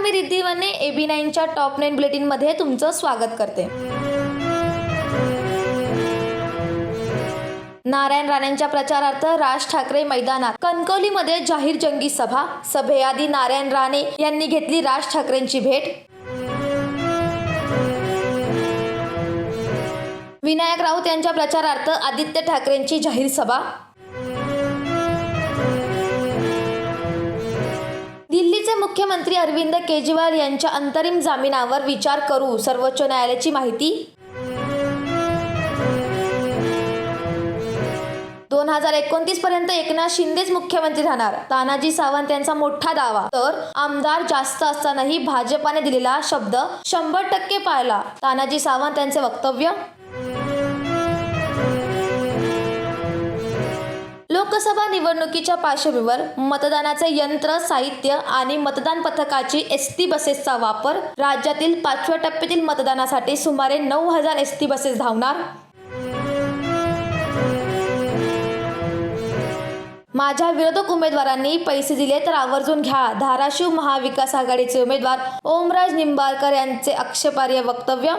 मी रिद्धी वने ए बी नाईनच्या top nine बुलेटिनमध्ये तुमचं स्वागत करते. नारायण राणेंच्या प्रचारार्थ राज ठाकरे मैदानात कणकवलीमध्ये जाहीर जंगी सभा. सभेआधी नारायण राणे यांनी घेतली राज ठाकरेंची भेट. विनायक राऊत यांच्या प्रचारार्थ आदित्य ठाकरेंची जाहीर सभा. मुख्यमंत्री अरविंद केजरीवाल यांच्या अंतरिम जामिनावर विचार करू सर्वोच्च न्यायालयाची माहिती. दोन हजार एकोणतीस पर्यंत एकनाथ शिंदेच मुख्यमंत्री राहणार. तानाजी सावंत यांचा मोठा दावा. तर आमदार जास्त असतानाही भाजपाने दिलेला शब्द शंभर टक्के पाळला. तानाजी सावंत यांचे वक्तव्य? लोकसभा निवडणुकीच्या पार्श्वभूमीवर मतदानाचे यंत्र साहित्य आणि मतदान पथकाची एस टी बसेसचा वापर राज्यातील पाचव्या टप्प्यातील मतदानासाठी सुमारे नऊ हजार एस टी बसेस धावणार. माझ्या विरोधक उमेदवारांनी पैसे दिले तर आवर्जून घ्या. धाराशिव महाविकास आघाडीचे उमेदवार ओमराज निंबाळकर यांचे आक्षेपार्ह वक्तव्य.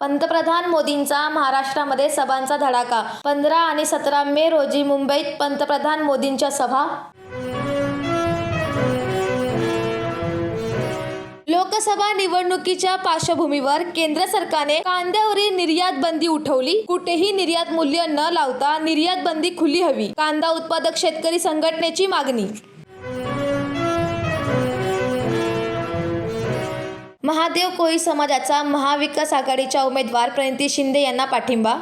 पंतप्रधान मोदींचा महाराष्ट्रामध्ये सभांचा धडाका. पंधरा आणि सतरा मे रोजी मुंबईत पंतप्रधान मोदींच्या सभा. लोकसभा निवडणुकीच्या पार्श्वभूमीवर केंद्र सरकारने कांद्यावरील निर्यात बंदी उठवली. कुठेही निर्यात मूल्य न लावता निर्यात बंदी खुली हवी. कांदा उत्पादक शेतकरी संघटनेची मागणी महादेव कोळी समाजाचा महाविकास आघाडीच्या उमेदवार प्रणिती शिंदे यांना पाठिंबा.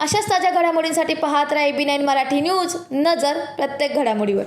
अशाच ताज्या घडामोडींसाठी पाहत राहा बी नाईन मराठी न्यूज. नजर प्रत्येक घडामोडीवर.